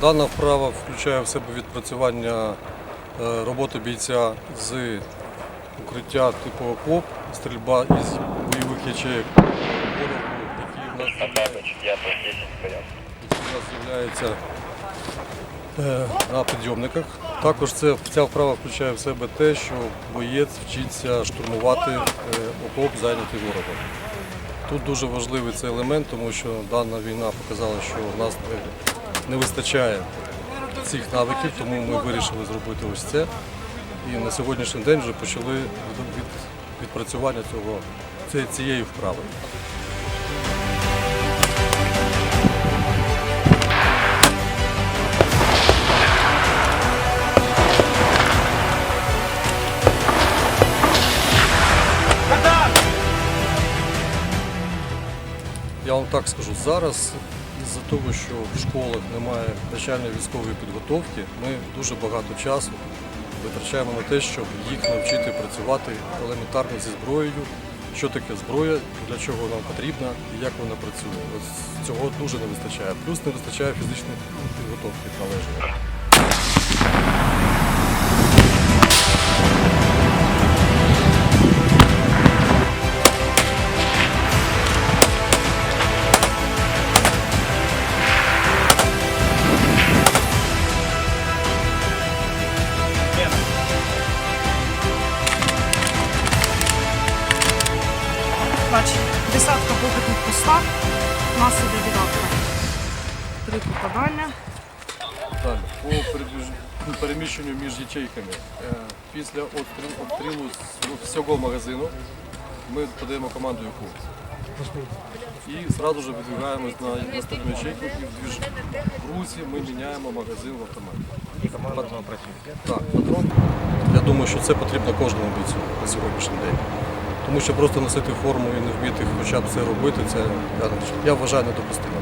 Дана вправа включає в себе відпрацювання е, роботи бійця з укриття типу окоп, стрільба із бойових ячеїв ворогу, які в нас є я по 10 стоял. які в нас з'являються е, на підйомниках. Також це, ця вправа включає в себе те, що боєць вчиться штурмувати е, окоп, зайнятий ворогом. Тут дуже важливий цей елемент, тому що дана війна показала, що в нас не, не вистачає цих навиків, тому ми вирішили зробити ось це. І на сьогоднішній день вже почали від, від, відпрацювання цього, цієї вправи. Я вам так скажу, зараз із-за того, що в школах немає начальної військової підготовки, ми дуже багато часу витрачаємо на те, щоб їх навчити працювати елементарно зі зброєю, що таке зброя, для чого вона потрібна і як вона працює. Ось цього дуже не вистачає. Плюс не вистачає фізичної підготовки належної. Бач, десятка поки тут пуста, у нас іде дев'ятка. Три попадання. Далі, по переміщенню між ячейками. Е, Після обстрілу, всього магазину ми подаємо команду яку. І одразу ж видвигаємось на наступну ячейку і в русі ми міняємо магазин в автоматі. И команда працює. Так, патрон. Я думаю, що це потрібно кожному бійцю на сьогоднішній день. Тому що просто носити форму і не вміти хоча б це робити, це я, я вважаю недопустимо.